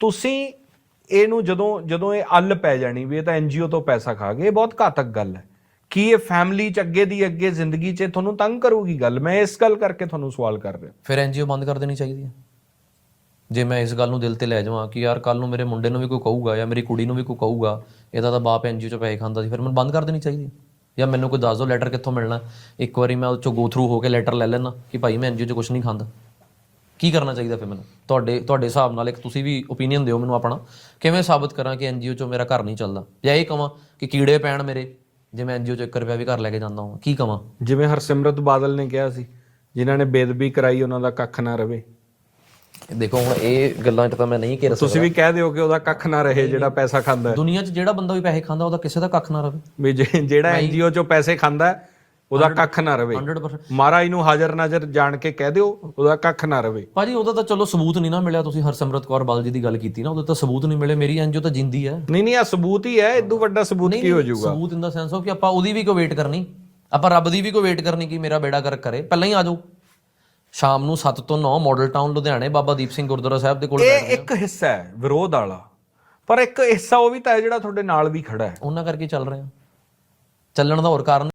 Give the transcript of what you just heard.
ਤੁਸੀਂ ਇਹਨੂੰ ਜਦੋਂ ਜਦੋਂ ਇਹ ਅੱਲ ਪੈ ਜਾਣੀ ਵੀ ਇਹ ਤਾਂ ਐਨਜੀਓ ਤੋਂ ਪੈਸਾ ਖਾ ਗਏ, ਇਹ ਬਹੁਤ ਘਾਤਕ ਗੱਲ ਹੈ। ਕੀ ਇਹ ਫੈਮਿਲੀ ਚ ਅੱਗੇ ਦੀ ਅੱਗੇ ਜ਼ਿੰਦਗੀ 'ਚ ਤੁਹਾਨੂੰ ਤੰਗ ਕਰੂਗੀ ਗੱਲ? ਮੈਂ ਇਸ ਗੱਲ ਕਰਕੇ ਤੁਹਾਨੂੰ ਸਵਾਲ ਕਰ ਰਿਹਾ। ਫਿਰ ਐਨਜੀਓ ਬੰਦ ਕਰ ਦੇਣੀ ਚਾਹੀਦੀ ਹੈ। ਜੇ ਮੈਂ ਇਸ ਗੱਲ ਨੂੰ ਦਿਲ ਤੇ ਲੈ ਜਾਵਾਂ ਕਿ ਯਾਰ ਕੱਲ ਨੂੰ ਮੇਰੇ ਮੁੰਡੇ ਨੂੰ ਵੀ ਕੋਈ ਕਹੂਗਾ ਜਾਂ ਮੇਰੀ ਕੁੜੀ ਨੂੰ ਵੀ ਕੋਈ ਕਹੂਗਾ, ਇਹਦਾ ਤਾਂ ਬਾਪ ਐਨਜੀਓ ਚ ਪੈਸੇ ਖਾਂਦਾ ਸੀ, ਫਿਰ ਮੈਨੂੰ ਬੰਦ ਕਰ ਦੇਣੀ ਚਾਹੀਦੀ ਹੈ। ਜਾਂ ਮੈਨੂੰ ਕੋਈ ਦੱਸ ਦਿਓ ਲੈਟਰ ਕਿੱਥੋਂ ਮਿਲਣਾ? ਇੱਕ ਵਾਰੀ ਮੈਂ ਉਹ ਚੋਂ ਗੋ ਥਰੂ ਹੋ ਕੇ ਲੈਟਰ ਲੈ ਲੈਣਾ ਕਿ ਭਾਈ ਮੈਂ ਐਨਜੀਓ ਚ ਕੁਝ ਨਹੀਂ ਖਾਂਦਾ। ਕੀ ਕਰਨਾ ਚਾਹੀਦਾ ਫਿਰ ਮੈਨੂੰ? ਤੁਹਾਡੇ ਤੁਹਾਡੇ ਹਿਸਾਬ ਨਾਲ ਇੱਕ ਤੁਸੀਂ ਵੀ ਓਪੀਨੀਅਨ ਦਿਓ ਮੈਨੂੰ ਆਪਣਾ। ਕਿਵੇਂ ਸਾਬਤ ਕਰਾਂ ਕਿ ਐਨਜੀਓ ਚੋਂ ਮੇਰਾ ਘਰ ਨਹੀਂ ਚੱਲਦਾ? ਜਾਂ ਇਹ ਕਵਾਂ ਕਿ ਕੀੜੇ ਪੈਣ ਮੇਰੇ ਜੇ ਮੈਂ ਐਨਜੀਓ ਚ 1 ਰੁਪਿਆ ਵੀ ਘਰ ਲੈ ਕੇ ਜਾਂਦਾ ਹਾਂ ਕੀ ਕਵਾਂ? ਜਿਵੇਂ ਹਰਸਿਮਰਤ ਬਾਦਲ ਨੇ ਕਿਹਾ ਸੀ ਜਿਨ੍ਹਾਂ ਨੇ ਬੇਦਬੀ ਕਰਾਈ ਉਹਨਾਂ ਦਾ ਕੱਖ ਨਾ ਰਵੇ। ਦੇਖੋ ਹੁਣ ਇਹ ਗੱਲਾਂ 'ਚ ਤਾਂ ਮੈਂ ਨਹੀਂ ਘੇਰ ਸਕਦਾ। ਤੁਸੀਂ ਵੀ ਕਹਿ ਦਿਓ ਕਿ ਉਹਦਾ ਕੱਖ ਨਾ ਰਹੇ ਜਿਹੜਾ ਪੈਸਾ ਖਾਂਦਾ ਹੈ। ਦੁਨੀਆ 'ਚ ਜਿਹੜਾ ਬੰਦਾ ਵੀ ਪੈਸੇ ਖਾਂਦਾ ਉਹਦਾ ਕਿਸੇ ਦਾ ਕੱਖ ਨਾ ਰਵੇ। ਵੀ ਜਿਹੜਾ ਐਨਜੀਓ ਚੋਂ ਪੈਸੇ ਖਾਂਦਾ ਹੈ, ਉਹਦਾ ਕੱਖ ਨਾ ਰਵੇ। 100% ਮਹਾਰਾਜ ਨੂੰ ਹਾਜ਼ਰ ਨਾਜ਼ਰ ਜਾਣ ਕੇ ਕਹਿ ਦਿਓ ਉਹਦਾ ਕੱਖ ਨਾ ਰਵੇ। ਭਾਜੀ ਉਹਦਾ ਤਾਂ ਚਲੋ ਸਬੂਤ ਨਹੀਂ ਨਾ ਮਿਲਿਆ ਤੁਸੀਂ ਹਰਸਿਮਰਤ ਕੌਰ ਬਾਦਲ ਜੀ ਦੀ ਗੱਲ ਕੀਤੀ ਨਾ ਉਹਦਾ ਤਾਂ ਸਬੂਤ ਨਹੀਂ ਮਿਲੇ ਮੇਰੀ ਐਨਜੀਓ ਤਾਂ ਜਿੰਦੀ ਹੈ। ਨਹੀਂ ਨਹੀਂ ਆ ਸਬੂਤ ਹੀ ਹੈ ਇਦੋਂ ਵੱਡਾ ਸਬੂਤ ਕੀ ਹੋ ਜਾਊਗਾ? ਸਬੂਤ ਇਨ ਦਾ ਸੈਂਸ ਹੋ ਕਿ ਆਪਾਂ ਉਹਦੀ ਵੀ ਕੋਈ ਵੇਟ ਕਰਨੀ ਆਪਾਂ ਰੱਬ ਦੀ ਵੀ ਕੋਈ ਵੇਟ ਕਰਨੀ ਕਿ ਮੇਰਾ ਬੇੜਾ ਕਰ ਕਰੇ। ਪਹਿਲਾਂ ਹੀ ਆ ਜਾਓ। ਸ਼ਾਮ ਨੂੰ 7 ਤੋਂ 9 ਮਾਡਲ ਟਾਊਨ ਲੁਧਿਆਣੇ ਬਾਬਾ ਦੀਪ ਸਿੰਘ ਗੁਰਦੁਆਰਾ ਸਾਹਿਬ ਦੇ ਕੋਲ ਇਹ ਇੱਕ ਹਿੱਸਾ ਹੈ ਵਿਰੋਧ ਵਾਲਾ। ਪਰ ਇੱਕ ਹਿੱਸਾ ਉਹ ਵੀ ਤਾਂ ਹੈ ਜਿਹੜਾ ਤੁਹਾਡੇ ਨਾਲ ਵੀ ਖੜਾ ਹੈ। ਉਹਨਾਂ ਕਰਕੇ ਚੱਲ ਰਹੇ ਆ ਚੱਲਣ ਦਾ ਹੋਰ ਕਾਰਨ